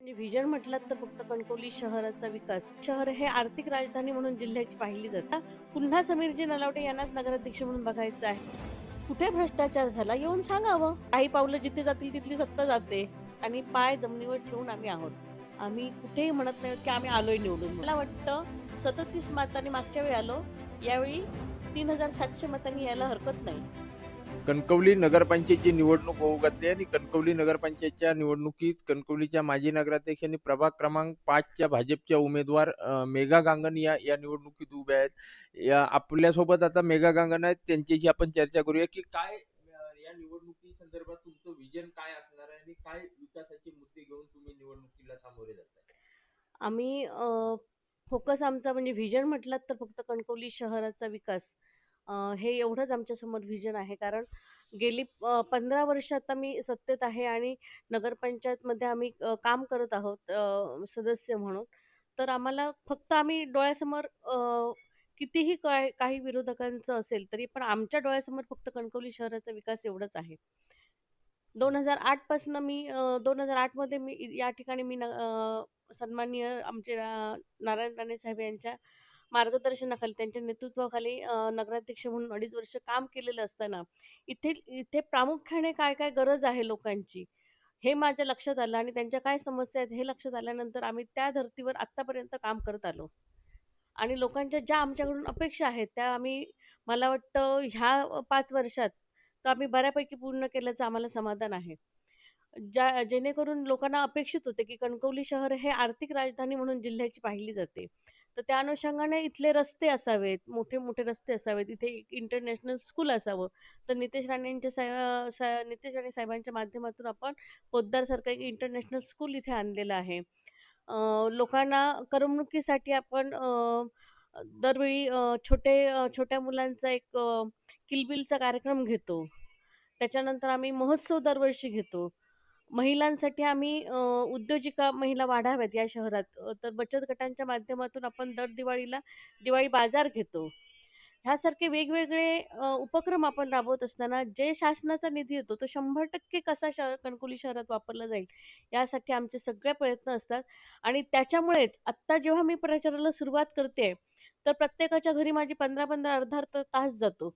Vision म्हटलं तर फक्त कणकवली शहराचा विकास. शहर हे आर्थिक राजधानी म्हणून जिल्ह्याची पाहिली जाते. पुन्हा समीरजी नलावटे यांनाच नगराध्यक्ष म्हणून बघायचं आहे. कुठे भ्रष्टाचार झाला येऊन सांगावं? काही पावलं जिथे जातील तिथली सत्ता जाते. आणि पाय जमिनीवर ठेवून आम्ही आहोत. आम्ही कुठेही म्हणत नाही की आम्ही आलोय निवडून. मला वाटतं सदतीस मतांनी मागच्या वेळी आलो. यावेळी तीन हजार सातशे मतांनी यायला हरकत नाही. कणकवली नगरपंचायतची निवडणूक होऊ घातली आणि कणकवली नगरपंचायतच्या निवडणुकीत कणकवलीच्या माजी नगराध्यक्ष आणि प्रभाग क्रमांक पाचच्या भाजपच्या उमेदवार मेघा गांगण या या निवडणुकीत उभ्या आहेत. या आपल्यासोबत आता मेघा गांगण आहेत. त्यांच्याशी आपण चर्चा करूया की काय या निवडणुकी संदर्भात तुमचं विजन काय असणार आहे आणि काय विकासाचे मुद्दे घेऊन तुम्ही निवडणुकीला सामोरे जाता आम्ही फोकस आमचा म्हणजे व्हिजन म्हटलात तर फक्त कणकवली शहराचा विकास. हे एवढंच आमच्यासमोर व्हिजन आहे. कारण गेली पंधरा वर्ष आता मी सत्तेत आहे आणि नगरपंचायतमध्ये आम्ही काम करत आहोत सदस्य म्हणून. तर आम्हाला फक्त आम्ही डोळ्यासमोर कितीही काय काही विरोधकांचं असेल तरी पण आमच्या डोळ्यासमोर फक्त कणकवली शहराचा विकास एवढंच आहे. दोन हजार आठपासून मी दोन हजार आठमध्ये मी या ठिकाणी मी न- सन्माननीय आमचे नारायण राणे साहेब यांच्या मार्गदर्शनाखाली त्यांच्या नेतृत्वाखाली नगराध्यक्ष म्हणून अडीच वर्ष काम केलेलं असताना इथे इथे प्रामुख्याने काय काय गरज आहे लोकांची? हे माझ्या लक्षात आलं आणि त्यांच्या काय समस्या आहेत हे लक्षात आल्यानंतर आम्ही त्या धर्तीवर आत्तापर्यंत काम करत आलो. आणि लोकांच्या ज्या आमच्याकडून अपेक्षा आहेत त्या आम्ही मला वाटतं ह्या पाच वर्षात तर आम्ही बऱ्यापैकी पूर्ण केल्याचं आम्हाला समाधान आहे. ज्या जेणेकरून लोकांना अपेक्षित होते की कणकवली शहर हे आर्थिक राजधानी म्हणून जिल्ह्याची पाहिली जाते. तर त्या अनुषंगाने इथले रस्ते असावेत मोठे मोठे रस्ते असावेत इथे एक इंटरनॅशनल स्कूल असावं. तर नितेश राणेंच्या साहेब सा- नितेश राणे साहेबांच्या माध्यमातून आपण पोद्दारसारखं एक इंटरनॅशनल स्कूल इथे आणलेलं आहे. लोकांना करमणुकीसाठी आपण दरवेळी छोटे छोट्या मुलांचा एक किलबिलचा कार्यक्रम घेतो. त्याच्यानंतर आम्ही महोत्सव दरवर्षी घेतो. महिलांसाठी आम्ही उद्योजिका महिला वाढाव्यात या शहरात. तर बचत गटांच्या माध्यमातून आपण दर दिवाळीला दिवाळी बाजार घेतो. ह्यासारखे वेगवेगळे उपक्रम आपण राबवत असताना जे शासनाचा निधी येतो तो शंभर टक्के कसा शहर कणकुली शहरात वापरला जाईल यासाठी आमचे सगळे प्रयत्न असतात. आणि त्याच्यामुळेच आत्ता जेव्हा मी प्रचाराला सुरुवात करते तर प्रत्येकाच्या घरी माझी पंधरा पंधरा अर्धा अर्धा तास जातो.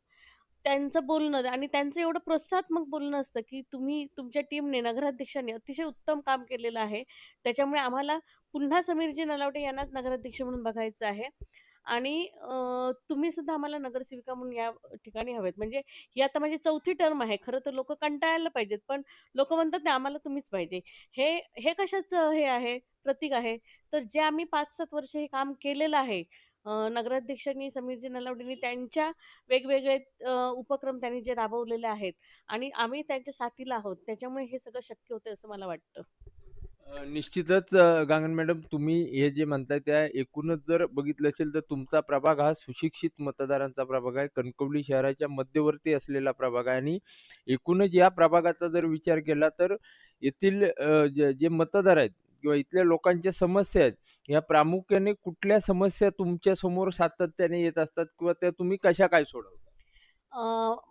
त्यांचं बोलणं आणि त्यांचं एवढं प्रोत्साहत्मक बोलणं असतं की तुम्ही तुमच्या टीमने नगराध्यक्षांनी अतिशय उत्तम काम केलेलं आहे. त्याच्यामुळे आम्हाला पुन्हा समीरजी नलावटे यांनाच नगराध्यक्ष म्हणून बघायचं आहे. आणि तुम्ही सुद्धा आम्हाला नगरसेविका म्हणून या ठिकाणी हवेत. म्हणजे ही आता माझी चौथी टर्म आहे. खरं तर लोक कंटाळायला पाहिजेत पण लोक म्हणतात ना आम्हाला तुम्हीच पाहिजे. हे हे कशाचं हे आहे? प्रतीक आहे. तर जे आम्ही पाच सात वर्ष हे काम केलेलं आहे नगराध्यक्षांनी समीरजी नलावडेंनी त्यांच्या वेगवेगळे उपक्रम त्यांनी जे राबवलेले आहेत आणि आम्ही त्यांच्या साथीला आहोत. त्याच्यामुळे हे सगळं शक्य होतं असं मला वाटतं. निश्चितच गांगण मॅडम तुम्ही हे जे म्हणताय त्या एकूणच जर बघितलं असेल तर तुमचा प्रभाग हा सुशिक्षित मतदारांचा प्रभाग आहे. कणकवली शहराच्या मध्यवर्ती असलेला प्रभाग आहे आणि एकूणच या प्रभागाचा जर विचार केला तर येथील जे जे मतदार आहेत किंवा इथल्या लोकांच्या समस्या आहेत या प्रामुख्याने कुठल्या समस्या तुमच्यासमोर सातत्याने येत असतात किंवा त्या तुम्ही कशा काय सोडवता? अ,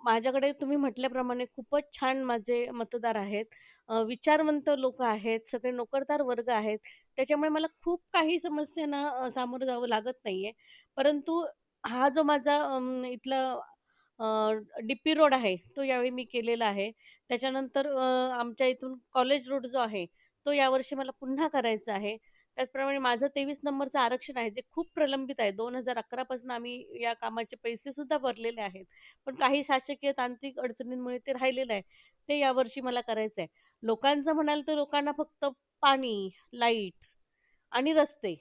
माझ्याकडे तुम्ही म्हटल्याप्रमाणे खूपच छान माझे मतदार आहेत. अ, विचारवंत लोक आहेत सगळे नोकरदार वर्ग आहेत. त्याच्यामुळे मला खूप काही समस्यांना अ, सामोरं जावं लागत नाहीये. परंतु हा जो माझा इथला डी पी रोड आहे तो यावेळी मी केलेला आहे. त्याच्यानंतर अ, आमच्या इथून कॉलेज रोड जो आहे तो यावर्षी मला पुन्हा करायचा आहे. त्याचप्रमाणे माझं तेवीस नंबरचं आरक्षण आहे ते खूप प्रलंबित आहे. दोन हजार अकरापासून आम्ही या कामाचे पैसे सुद्धा भरलेले आहेत. पण काही शासकीय तांत्रिक अडचणींमुळे ते राहिलेलं आहे. ते यावर्षी मला करायचं आहे. लोकांचं म्हणाल तर लोकांना फक्त पाणी लाइट आणि रस्ते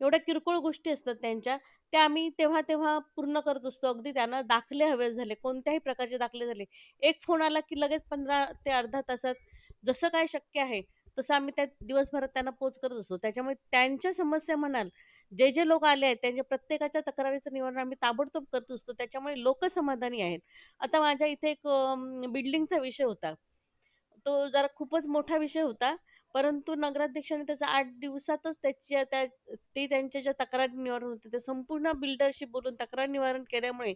एवढ्या किरकोळ गोष्टी असतात त्यांच्या. त्या आम्ही तेव्हा तेव्हा पूर्ण करत असतो. अगदी त्यांना दाखले हवे झाले. कोणत्याही प्रकारचे दाखले झाले. एक फोन आला की लगेच पंधरा ते अर्धा तासात जसं काय शक्य आहे तसं आम्ही त्या दिवसभरात त्यांना पोच करत असतो. त्याच्यामुळे त्यांच्या समस्या म्हणाल जे जे लोक आले आहेत त्यांच्या प्रत्येकाच्या तक्रारीचं निवारण आम्ही ताबडतोब करत असतो. त्याच्यामुळे लोक समाधानी आहेत. आता माझ्या इथे एक बिल्डिंगचा विषय होता. तो जरा खूपच मोठा विषय होता. परंतु नगराध्यक्षाने त्याचा आठ दिवसातच त्याच्या त्या ते त्यांच्या ज्या तक्रार निवारण होते, ते संपूर्ण बिल्डरशी बोलून तक्रार निवारण केल्यामुळे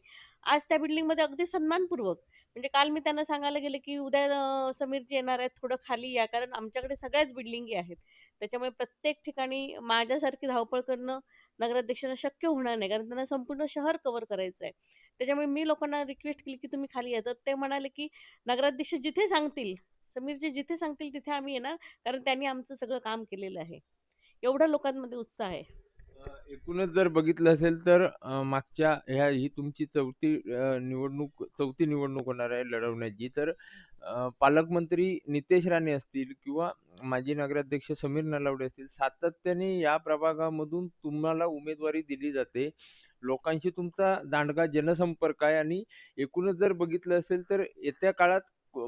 आज त्या बिल्डिंगमध्ये अगदी सन्मानपूर्वक म्हणजे काल मी त्यांना सांगायला गेले, की "उद्या समीरजी येणार आहेत, थोडं खाली या." कारण आमच्याकडे सगळ्याच बिल्डिंगी आहेत. त्याच्यामुळे प्रत्येक ठिकाणी माझ्यासारखी धावपळ करणं नगराध्यक्षांना शक्य होणार नाही. कारण त्यांना संपूर्ण शहर कव्हर करायचं आहे. त्याच्यामुळे मी लोकांना रिक्वेस्ट केली, की तुम्ही खाली या. तर ते म्हणाले, की "नगराध्यक्ष जिथे सांगतील, समीरजी जिथे सांगतील तिथे आम्ही येणार, कारण त्यांनी आमचं सगळं काम केलेलं आहे." एवढा लोकांमध्ये उत्साह आहे. एकूणच जर बघितलं असेल तर मागच्या ह्या ही तुमची चौथी निवडणूक चौथी निवडणूक होणार आहे लढवण्याची. तर पालकमंत्री नितेश राणे असतील किंवा माजी नगराध्यक्ष समीर नलावडे असतील, सातत्याने या प्रभागामधून तुम्हाला उमेदवारी दिली जाते. लोकांशी तुमचा दांडगा जनसंपर्क आहे आणि एकूणच जर बघितलं असेल तर येत्या काळात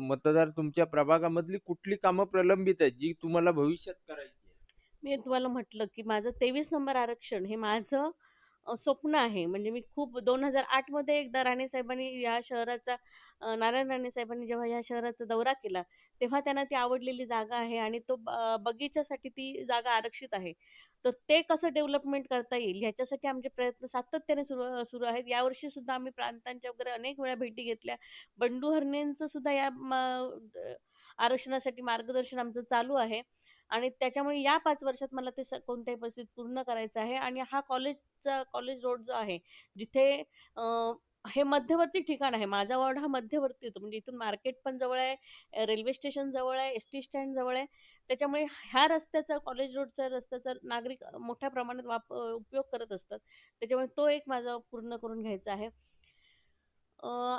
मतदार तुमच्या प्रभागामधली कुठली कामं प्रलंबित आहेत, जी तुम्हाला भविष्यात करायची आहेत? मी तुम्हाला म्हटलं, की माझं 23 नंबर आरक्षण हे माझं अ, स्वप्न आहे. म्हणजे मी खूप 2008 मध्ये एकदा राणे साहेबांनी या शहराचा अ, नारायण राणे साहेबांनी जेव्हा या शहराचा दौरा केला, तेव्हा त्यांना ती आवडलेली जागा आहे आणि तो ब बगीच्यासाठी ती जागा आरक्षित आहे. तर ते कसं डेव्हलपमेंट करता येईल ह्याच्यासाठी आमचे प्रयत्न सातत्याने सुरू सुरू आहेत. यावर्षी सुद्धा आम्ही प्रांतांच्या वगैरे अनेक वेळा भेटी घेतल्या. बंडू हरणेंचं सुद्धा या आरक्षणासाठी मार्गदर्शन आमचं चालू आहे आणि त्याच्यामुळे या पाच वर्षात मला ते स कोणत्याही परिस्थितीत पूर्ण करायचं आहे आणि हा कॉलेजचा कॉलेज रोड जो आहे, जिथे हे मध्यवर्ती ठिकाण आहे. माझा वॉर्ड हा मध्यवर्ती येतो. म्हणजे इथून मार्केट पण जवळ आहे, रेल्वे स्टेशन जवळ आहे, एस टी स्टँड जवळ आहे. त्याच्यामुळे ह्या रस्त्याचा कॉलेज रोडच्या रस्त्याचा नागरिक मोठ्या प्रमाणात वाप उपयोग करत असतात. त्याच्यामुळे तो एक माझा पूर्ण करून घ्यायचा आहे.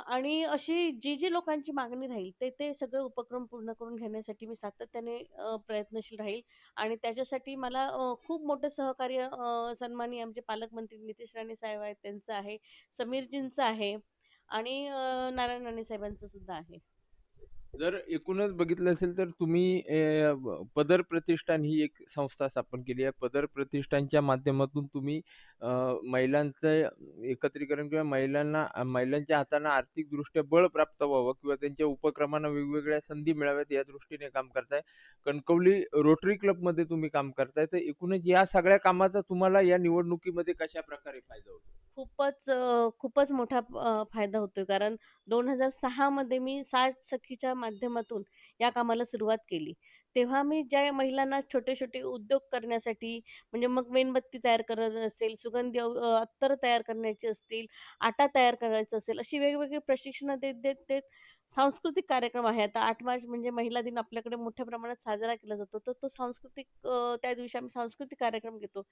आणि अशी जी-जी लोकांची मागणी राहील, ते-ते सगळे उपक्रम पूर्ण करून घेण्यासाठी मी सातत्याने प्रयत्नशील राहील आणि त्याच्यासाठी मला खूप मोठं सहकार्य सन्मानी सन्माननीय आमचे पालकमंत्री नितेश राणे साहेब आहेत, त्यांचं आहे, समीरजींचं आहे आणि नारायण राणे साहेबांचं सुद्धा आहे. जर एकूणच बघितलं असेल तर तुम्ही अ, ब पदर प्रतिष्ठान ही एक संस्था स्थापन केली आहे. पदर प्रतिष्ठानच्या माध्यमातून तुम्ही अ, महिलांचं एकत्रीकरण किंवा महिलांना महिलांच्या हातांना आर्थिकदृष्ट्या बळ प्राप्त व्हावं किंवा त्यांच्या उपक्रमांना वेगवेगळ्या संधी मिळाव्यात या दृष्टीने काम करताय. कणकवली रोटरी क्लबमध्ये तुम्ही काम करताय. तर एकूणच या सगळ्या कामाचा तुम्हाला या निवडणुकीमध्ये कशाप्रकारे फायदा होतो? खूपच खूपच मोठा फायदा होतोय. कारण 2006 मध्ये मी साथ सखीच्या माध्यमातून या कामाला सुरुवात केली. तेव्हा मी ज्या महिलांना छोटे-छोटे उद्योग करण्यासाठी म्हणजे मग मेणबत्ती तयार करायचं असेल, सुगंधी अ, अत्तर तयार करण्याची असतील, आटा तयार करायचा असेल, अशी वेगवेगळी प्रशिक्षणं देत, देत, देत सांस्कृतिक कार्यक्रम आहे. आता 8 मार्च म्हणजे महिला दिन आपल्याकडे मोठ्या प्रमाणात साजरा केला जातो. तर तो सांस्कृतिक अ, त्या दिवशी आम्ही सांस्कृतिक कार्यक्रम घेतो.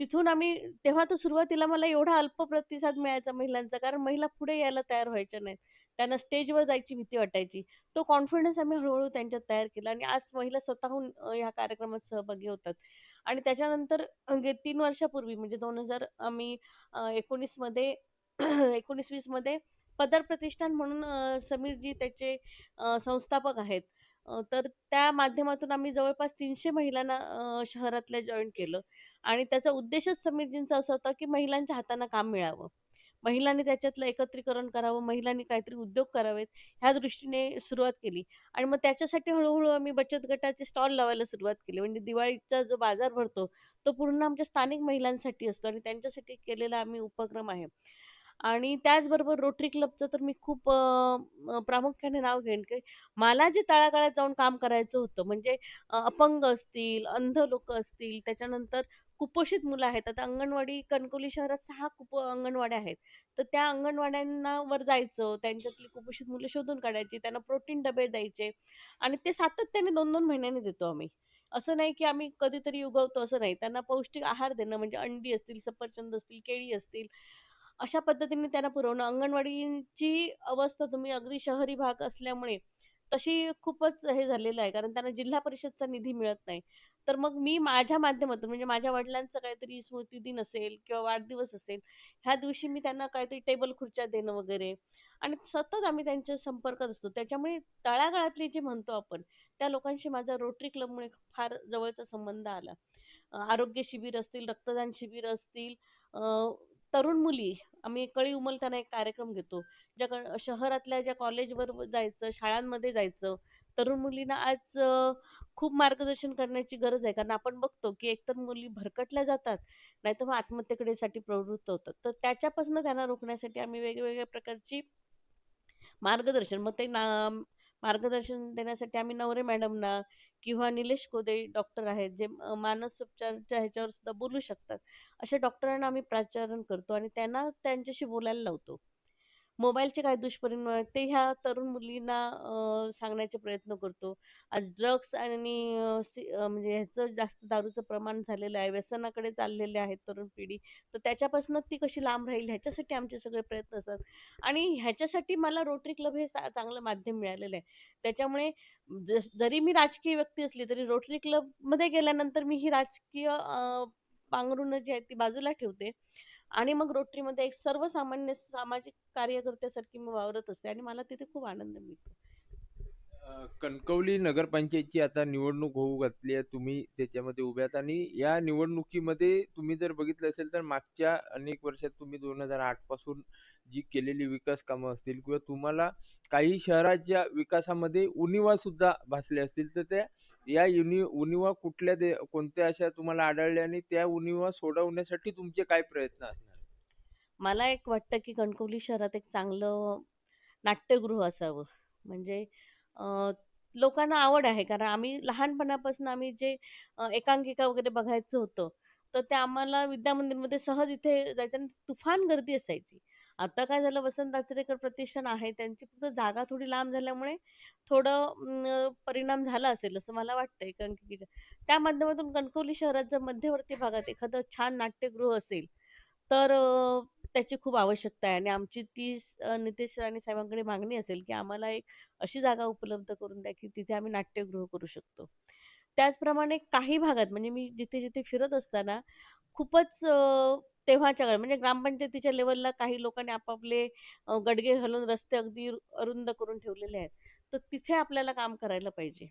तिथून आम्ही तेव्हा तर सुरुवातीला मला एवढा अल्प प्रतिसाद मिळायचा महिलांचा, कारण महिला पुढे यायला तयार व्हायच्या नाहीत. त्यांना स्टेजवर जायची भीती वाटायची. तो कॉन्फिडन्स आम्ही हळूहळू त्यांच्यात तयार केला आणि आज महिला स्वतःहून ह्या कार्यक्रमात सहभागी होतात. आणि त्याच्यानंतर तीन वर्षापूर्वी म्हणजे दोन हजार आम्ही अ, 19 मध्ये 19-20 मध्ये पदर प्रतिष्ठान म्हणून समीरजी त्याचे संस्थापक आहेत. तर त्या माध्यमातून आम्ही जवळपास तीनशे महिलांना शहरातल्या जॉईन केलं आणि त्याचा उद्देशच समीरजींचा असा होता, की महिलांच्या हातांना काम मिळावं. महिलांनी त्याच्यातलं एकत्रीकरण करावं, महिलांनी काहीतरी उद्योग करावेत, ह्या दृष्टीने सुरुवात केली आणि मग त्याच्यासाठी हळूहळू आम्ही बचत गटाचे स्टॉल लावायला सुरुवात केली. म्हणजे दिवाळीचा जो बाजार भरतो, तो पूर्ण आमच्या स्थानिक महिलांसाठी असतो आणि त्यांच्यासाठी केलेला आम्ही उपक्रम आहे. आणि त्याचबरोबर रोटरी क्लबचं तर मी खूप अ, प्रामुख्याने नाव घेईन, की मला जे तळागाळात जाऊन काम करायचं होतं, म्हणजे अ, अपंग असतील, अंध लोकं असतील, त्याच्यानंतर कुपोषित मुलं आहेत. आता अंगणवाडी कणकवली शहरात सहा कुप अंगणवाड्या आहेत. तर त्या अंगणवाड्यांना वर जायचं, त्यांच्यातली कुपोषित मुलं शोधून काढायची, त्यांना प्रोटीन डबे द्यायचे आणि ते सातत्याने 2-2 महिन्यांनी देतो आम्ही. असं नाही, की आम्ही कधीतरी उगवतो असं नाही. त्यांना पौष्टिक आहार देणं म्हणजे अंडी असतील, सफरचंद असतील, केळी असतील, अशा पद्धतीने त्यांना पुरवणं. अंगणवाडीची अवस्था तुम्ही अगदी शहरी भाग असल्यामुळे तशी खूपच हे झालेलं आहे, कारण त्यांना जिल्हा परिषदचा निधी मिळत नाही. तर मग मी माझ्या माध्यमातून म्हणजे माझ्या वडिलांचं काहीतरी स्मृतिदिन असेल किंवा वाढदिवस असेल, ह्या दिवशी मी त्यांना काहीतरी टेबल खुर्च्या देणं वगैरे आणि सतत आम्ही त्यांच्या संपर्कात असतो. त्याच्यामुळे तळागाळातले जे म्हणतो आपण, त्या लोकांशी माझा रोटरी क्लबमुळे फार जवळचा संबंध आला. आरोग्य शिबिर असतील, रक्तदान शिबिर असतील, तरुण मुली आम्ही कळी उमलताना एक कार्यक्रम घेतो ज्या शहरातल्या ज्या कॉलेजवर जायचं शाळांमध्ये जायचं तरुण मुलींना आज खूप मार्गदर्शन करण्याची गरज आहे. कारण आपण बघतो की एकतर मुली भरकटल्या जातात नाहीतर मग आत्महत्येकडे साठी प्रवृत्त होतात. तर त्याच्यापासून त्यांना रोखण्यासाठी आम्ही वेगवेगळ्या प्रकारची मार्गदर्शन. मग ते ना मार्गदर्शन देण्यासाठी आम्ही नवरे मॅडमना किंवा निलेश कोदे डॉक्टर आहेत जे मानसोपचारच्या ह्याच्यावर सुद्धा बोलू शकतात. अशा डॉक्टरांना आम्ही प्राचारण करतो आणि त्यांना त्यांच्याशी बोलायला लावतो. मोबाईलचे काय दुष्परिणाम आहेत? ते ह्या तरुण मुलींना सांगण्याचे प्रयत्न करतो. आज ड्रग्स आणि म्हणजे ह्याचं जास्त दारूचं प्रमाण झालेलं आहे. व्यसनाकडे चाललेले आहेत तरुण पिढी. तर त्याच्यापासून ती कशी लांब राहील? ह्याच्यासाठी आमचे सगळे प्रयत्न असतात. आणि ह्याच्यासाठी मला रोटरी क्लब हे सा- चांगलं माध्यम मिळालेलं आहे. त्याच्यामुळे जस- जरी मी राजकीय व्यक्ती असली तरी रोटरी क्लबमध्ये गेल्यानंतर मी ही राजकीय पांघरुणं जी आहेत ती बाजूला ठेवते. आणि मग रोटरीमध्ये एक सर्वसामान्य सामाजिक कार्यकर्त्यासारखी मी वावरत असते आणि मला तिथे खूप आनंद मिळतो. कणकवली नगरपंचायतची आता निवडणूक होऊ घातली आहे. तुम्ही त्याच्यामध्ये उभे आहात. आणि या निवडणुकीमध्ये तुम्ही जर बघितलं असेल तर मागच्या अनेक वर्षात तुम्ही दोन हजार आठपासून जी केलेली विकास कामं असतील किंवा तुम्हाला काही शहराच्या विकासामध्ये उणिवा सुद्धा भासल्या असतील तर त्या या युनि उणिवा कुठल्या दे कोणत्या अशा तुम्हाला आढळल्या आणि त्या उणिवा सोडवण्यासाठी तुमचे काय प्रयत्न असणार मला एक वाटतं की कणकवली शहरात एक चांगलं नाट्यगृह असावं. म्हणजे लोकांना आवड आहे. कारण आम्ही लहानपणापासून आम्ही जे एकांकिका वगैरे बघायचं होतं तर ते आम्हाला विद्या मंदिरमध्ये सहज इथे जायचं तुफान गर्दी असायची. आता काय झालं वसंत आचरेकर प्रतिष्ठान आहे त्यांची फक्त जागा थोडी लांब झाल्यामुळे थोडं परिणाम झाला असेल असं मला वाटतं एकांकिकेच्या. त्या माध्यमातून कणकवली शहरात जर मध्यवर्ती भागात एखादं छान नाट्यगृह असेल तर अ, त्याची खूप आवश्यकता आहे आणि आमची ती नितेश राणे साहेबांकडे मागणी असेल की आम्हाला एक अशी जागा उपलब्ध करून द्या की तिथे आम्ही नाट्यगृह करू शकतो. त्याचप्रमाणे काही भागात म्हणजे मी जिथे जिथे फिरत असताना खूपच तेव्हाच्या काळात म्हणजे ग्रामपंचायतीच्या लेवलला काही लोकांनी आपापले गडगे घालून रस्ते अगदी अरुंद करून ठेवलेले आहेत. तर तिथे आपल्याला काम करायला पाहिजे.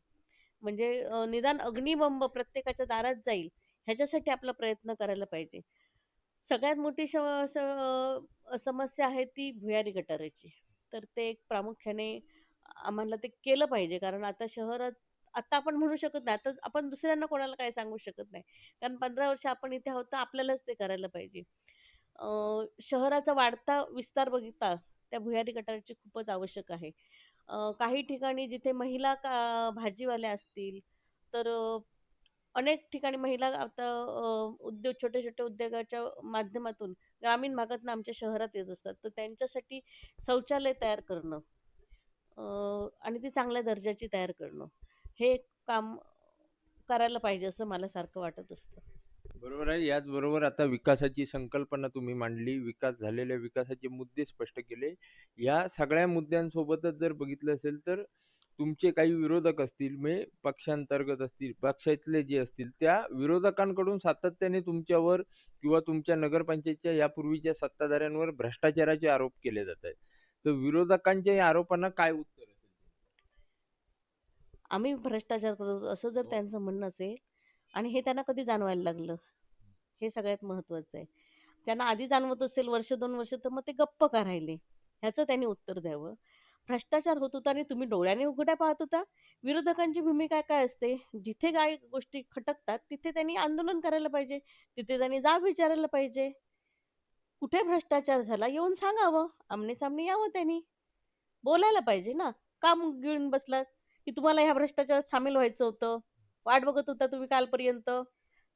म्हणजे निदान अग्निबंब प्रत्येकाच्या दारात जाईल ह्याच्यासाठी आपला प्रयत्न करायला पाहिजे. सगळ्यात मोठी श स समस्या आहे ती भुयारी गटाराची. तर ते एक प्रामुख्याने आम्हाला ते केलं पाहिजे. कारण आता शहरात आता आपण म्हणू शकत नाही. आता आपण दुसऱ्यांना कोणाला काय सांगू शकत नाही. कारण पंधरा वर्ष आपण इथे आहोत तर आपल्यालाच ते करायला पाहिजे. अ, शहराचा वाढता विस्तार बघता त्या भुयारी गटाराची खूपच आवश्यक आहे. अ, काही ठिकाणी जिथे महिला का भाजीवाल्या असतील तर अनेक ठिकाणी महिला आता उद्योग छोटे छोटे उद्योगाच्या माध्यमातून ग्रामीण भागातून आमच्या शहरात येत असतात. तर त्यांच्यासाठी शौचालय तयार करणं आणि ती चांगल्या दर्जाची तयार करणं हे एक काम करायला पाहिजे असं मला सारखं वाटत असतं. बरोबर आहे. याचबरोबर आता विकासाची संकल्पना तुम्ही मांडली. विकास झालेल्या विकासाचे मुद्दे स्पष्ट केले. या सगळ्या मुद्द्यांसोबतच जर बघितलं असेल तर तुमचे काही विरोधक असतील म्हणजे पक्षांतर्गत असतील पक्षातले जे असतील त्या विरोधकांकडून सातत्याने तुमच्यावर किंवा तुमच्या नगरपंचायतच्या यापूर्वीच्या सत्ताधाऱ्यांवर भ्रष्टाचाराचे आरोप केले जात आहेत. तर विरोधकांच्या या आरोपांना काय उत्तर असेल? आम्ही भ्रष्टाचार करतो असं जर त्यांचं म्हणणं असेल आणि हे त्यांना कधी जाणवायला लागलं? हे सगळ्यात महत्वाचं आहे. त्यांना आधी जाणवत असेल वर्ष दोन वर्ष तर मग ते गप्प का राहिले? ह्याचं त्यांनी उत्तर द्यावं. भ्रष्टाचार होत होता आणि तुम्ही डोळ्याने उघड्या पाहत होता. विरोधकांची भूमिका काय असते? जिथे काय गोष्टी खटकतात तिथे त्यांनी आंदोलन करायला पाहिजे. तिथे त्यांनी जाब विचारायला पाहिजे. कुठे भ्रष्टाचार झाला येऊन सांगावं. आमने सामने यावं त्यांनी. बोलायला पाहिजे ना. का घेऊन गिळून बसलात? की तुम्हाला ह्या भ्रष्टाचारात सामील व्हायचं होतं? वाट बघत होता तुम्ही कालपर्यंत.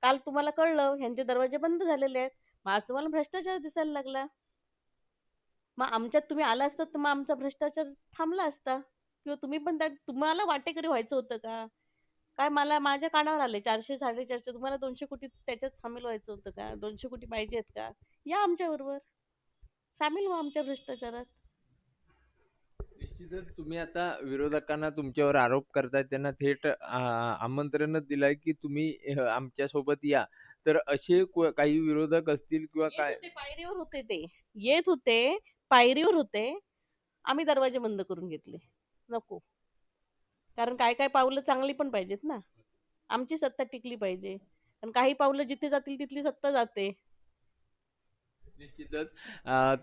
काल तुम्हाला कळलं ह्यांचे दरवाजे बंद झालेले आहेत. आज तुम्हाला भ्रष्टाचार दिसायला लागला. मग आमच्यात तुम्ही आला असतात तर मग आमचा भ्रष्टाचार थांबला असता. किंवा तुम्ही पण त्या तुम्हाला वाटेकरी व्हायचं होतं का? काय मला माझ्या कानावर आले चारशे साडेचारशे तुम्हाला दोनशे कोटी त्याच्यात सामील व्हायचं होतं का? दोनशे कोटी पाहिजे आहेत का? या आमच्या बरोबर. सामील व्हा आमच्या भ्रष्टाचारात. निश्चितच तुम्ही आता विरोधकांना तुमच्यावर आरोप करताय त्यांना थेट आ- आमंत्रणच दिलंय की तुम्ही आमच्यासोबत या. तर असे काही विरोधक असतील किंवा काय? पायरीवर होते ते. येत होते पायरीवर होते आम्ही दरवाजे बंद करून घेतले. नको. कारण काय काय पावलं चांगली पण पाहिजेत ना. आमची सत्ता टिकली पाहिजे. आणि काही पावलं जिथे जातील तिथली सत्ता जाते. निश्चितच.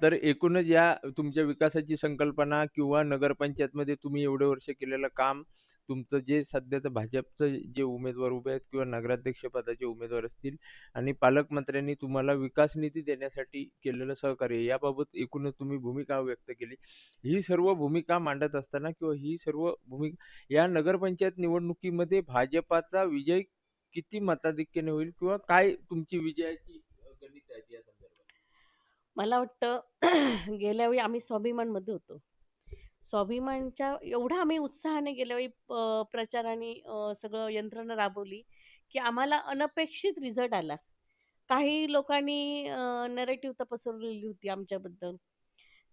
तर एकूणच या तुमच्या विकासाची संकल्पना किंवा नगरपंचायतमध्ये तुम्ही एवढे वर्ष केलेलं काम, तुमचं जे सध्याचं भाजपचं जे उमेदवार उभे आहेत किंवा नगराध्यक्ष पदाचे उमेदवार असतील आणि पालकमंत्र्यांनी तुम्हाला विकास निधी देण्यासाठी केलेलं सहकार्य, याबाबत एकूणच तुम्ही भूमिका व्यक्त केली. ही सर्व भूमिका मांडत असताना किंवा ही सर्व भूमिका या नगरपंचायत निवडणुकीमध्ये भाजपाचा विजय किती मताधिक्याने होईल किंवा काय तुमची विजयाची गणित आहे या संदर्भात? मला वाटतं गेल्या वेळी आम्ही स्वाभिमानमध्ये होतो. स्वाभिमानच्या एवढा आम्ही उत्साहाने गेल्या वेळी प्रचाराने सगळं यंत्रणा राबवली, की आम्हाला अनपेक्षित रिझल्ट आला. काही लोकांनी नरेटिव्ह तर पसरवलेली होती आमच्याबद्दल.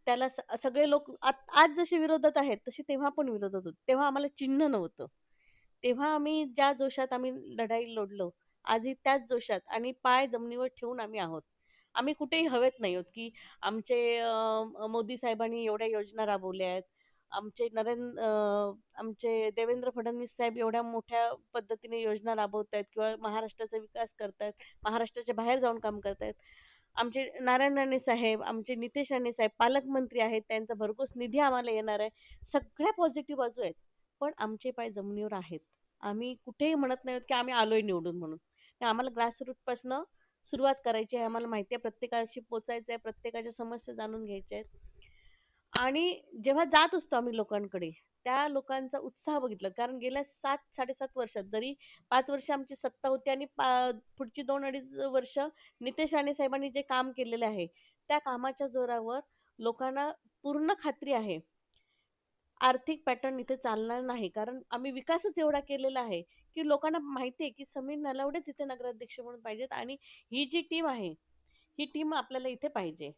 त्याला सगळे लोक आज जसे विरोधात आहेत, तसे तेव्हा पण विरोधात होते. तेव्हा आम्हाला चिन्ह नव्हतं. तेव्हा आम्ही ज्या जोशात आम्ही लढाई लढलो, आजही त्याच जोशात आणि पाय जमिनीवर ठेवून आम्ही आहोत. आम्ही कुठेही हवेत नाही आहोत, की आमचे मोदी साहेबांनी एवढ्या योजना राबवल्या आहेत. आमचे नरेंद्र आमचे देवेंद्र फडणवीस साहेब एवढ्या मोठ्या पद्धतीने योजना राबवतायत किंवा महाराष्ट्राचा विकास करतायत. महाराष्ट्राच्या बाहेर जाऊन काम करतायत. आमचे नारायण राणे साहेब, आमचे नितेश राणे साहेब पालकमंत्री आहेत. त्यांचा भरघोस निधी आम्हाला येणार आहे. सगळ्या पॉझिटिव्ह बाजू आहेत. पण आमचे पाय जमिनीवर आहेत. आम्ही कुठेही म्हणत नाही आहोत, की आम्ही आलोय निवडून म्हणून. आम्हाला ग्रासरूटपासनं सुरुवात करायची आहे. आम्हाला माहिती आहे प्रत्येकाशी पोचायचं आहे. प्रत्येकाच्या समस्या जाणून घ्यायच्या आहेत. आणि जेव्हा जात असतो आम्ही लोकांकडे, त्या लोकांचा उत्साह बघितला. कारण गेल्या 7 7.5 वर्षात जरी 5 वर्ष आमची सत्ता होती आणि पा पुढची 2-2.5 वर्ष नितेश राणे साहेबांनी जे काम केलेलं आहे, त्या कामाच्या जोरावर लोकांना पूर्ण खात्री आहे. आर्थिक पॅटर्न इथे चालणार नाही. कारण आम्ही विकासच एवढा केलेला आहे, की लोकांना माहिती आहे, की समीर नलावडेच इथे नगराध्यक्ष म्हणून पाहिजेत आणि ही जी टीम आहे, ही टीम आपल्याला इथे पाहिजे.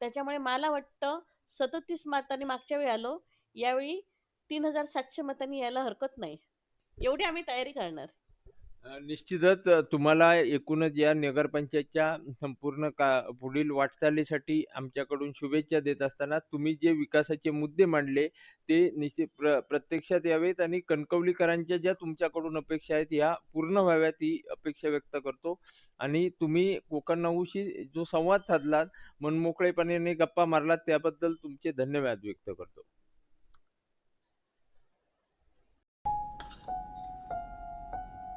त्याच्यामुळे मला वाटतं 37 मतांनी मागच्या वेळी आलो. यावेळी 3700 मतांनी यायला हरकत नाही. एवढी आम्ही तयारी करणार. अ, निश्चितच अ, तुम्हाला एकूणच या नगरपंचायतच्या संपूर्ण का पुढील वाटचालीसाठी आमच्याकडून शुभेच्छा देत असताना तुम्ही जे विकासाचे मुद्दे मांडले, ते निश्चित प्र प्रत्यक्षात यावेत आणि कणकवलीकरांच्या ज्या तुमच्याकडून अपेक्षा आहेत, ह्या पूर्ण व्हाव्यात ही अपेक्षा व्यक्त करतो. आणि तुम्ही कोकणनऊशी जो संवाद साधलात, मनमोकळेपणाने गप्पा मारलात, त्याबद्दल तुमचे धन्यवाद व्यक्त करतो.